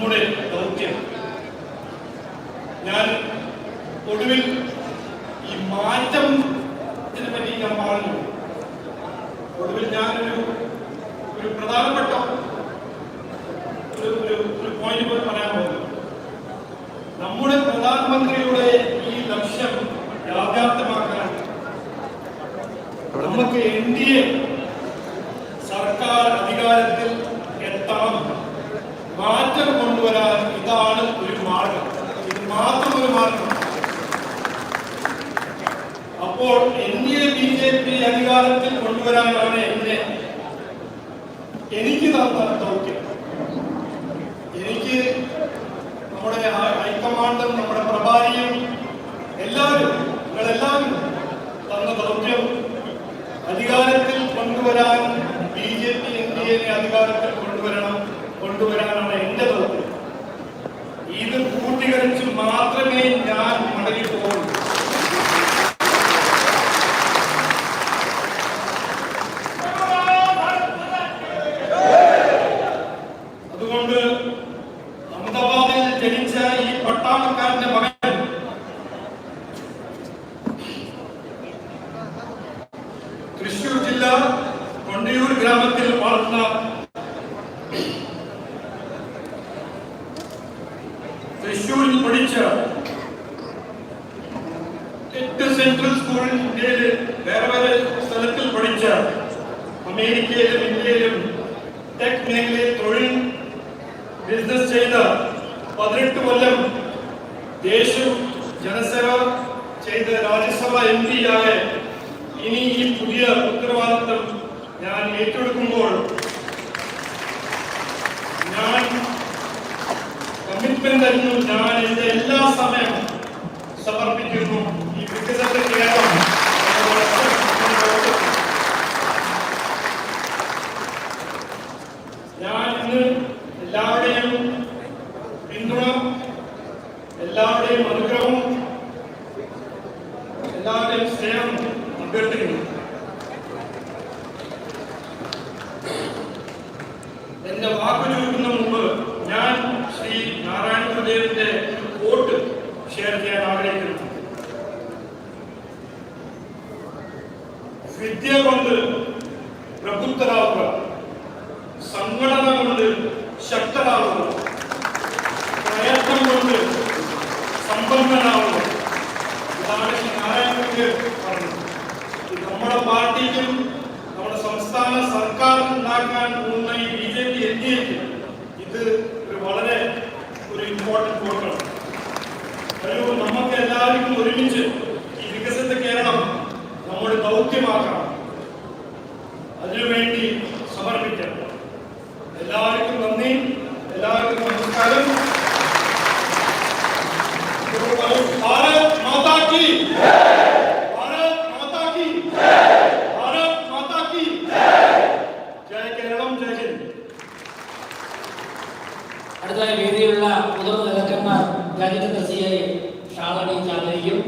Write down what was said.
നമ്മുടെ ദൗത്യം. ഞാൻ ഒടുവിൽ ഈ മാറ്റം പറ്റി ഞാൻ പറഞ്ഞു. ഒടുവിൽ ഞാനൊരു ഒരു പ്രധാനപ്പെട്ട ഒരു ഒരു പോയിന്റ് പറയാൻ പോകുന്നു. നമ്മുടെ പ്രധാനമന്ത്രിയുടെ ഈ ലക്ഷ്യം യാഥാർത്ഥ്യമാക്കാൻ നമുക്ക് എൻ ഡി എ അപ്പോൾ എ ബി ജെ പി അധികാരത്തിൽ കൊണ്ടുവരാനാണ് എന്നെ എനിക്ക് തന്ന ദൗത്യം. എനിക്ക് നമ്മുടെ ഹൈക്കമാൻഡും നമ്മുടെ പ്രഭാരിയും എല്ലാവരും നിങ്ങളെല്ലാവരും തന്ന ദൗത്യം അധികാരത്തിൽ കൊണ്ടുവരാൻ ബി ജെ പി എനെ അധികാരത്തിൽ കൊണ്ടുവരണം കൊണ്ടുവരാനാണ് എന്റെ ദൗത്യം. ഇത് കൂട്ടികരിച്ച് മാത്രമേ ഞാൻ പട്ടാളക്കാരന്റെ മകൻ. തൃശൂർ ജില്ല കൊണ്ടിയൂർ ഗ്രാമത്തിൽ വളർന്ന തൃശൂരിൽ പഠിച്ച എട്ട് സെൻട്രൽ സ്കൂളിൽ ഇന്ത്യയിൽ വേറെ വേറെ സ്ഥലത്തിൽ പഠിച്ച അമേരിക്കയിലും ഇന്ത്യയിലും ടെക് മേഖലയിൽ തൊഴിൽ ബിസിനസ് ചെയ്ത പതിനെട്ട് കൊല്ലം ദേശം ജനസേവ ചെയ്ത രാജ്യസഭ എം ആയ ഇനി ഈ പുതിയ ഉത്തരവാദിത്വം ഞാൻ ഏറ്റെടുക്കുമ്പോൾ ഞാൻ കമ്മിറ്റ്മെന്റ് തരുന്നു. ഞാൻ എന്റെ എല്ലാ സമയം സമർപ്പിക്കുന്നു. ഈ വികസന കേരളം ഞാൻ ഇന്ന് എല്ലാവരുടെയും പിന്തുണ എല്ലാവരുടെയും അനുഗ്രഹവും എല്ലാവരുടെയും സ്നേഹം അഭ്യർത്ഥിക്കുന്നു എന്റെ വാക്ക് ചോദിക്കുന്ന മുമ്പ് ഞാൻ ശ്രീ നാരായണ ഗുരുദേവന്റെ വോട്ട് ഷെയർ ചെയ്യാൻ ആഗ്രഹിക്കുന്നു. വിദ്യ കൊണ്ട് പ്രബുദ്ധരാവുക സംഘടന കൊണ്ട് ശക്തരാവുക പ്രയത്നം കൊണ്ട് സമ്പന്നനാവുക ഇതാണ് നമ്മുടെ പാർട്ടിക്കും നമ്മുടെ സംസ്ഥാന ഈ ഇത് ഒരു വളരെ ഒരു ഒരുമിച്ച് അതിനുവേണ്ടി സമർപ്പിക്കണം. എല്ലാവർക്കും നന്ദി. എല്ലാവർക്കും നമസ്കാരം. അടുത്തതായി വേദിയിലുള്ള മുതിർന്ന നേതാക്കന്മാർ രാജ്യത്തിന്റെ സിയായി ഷാളണിയിച്ച് ആദരിക്കും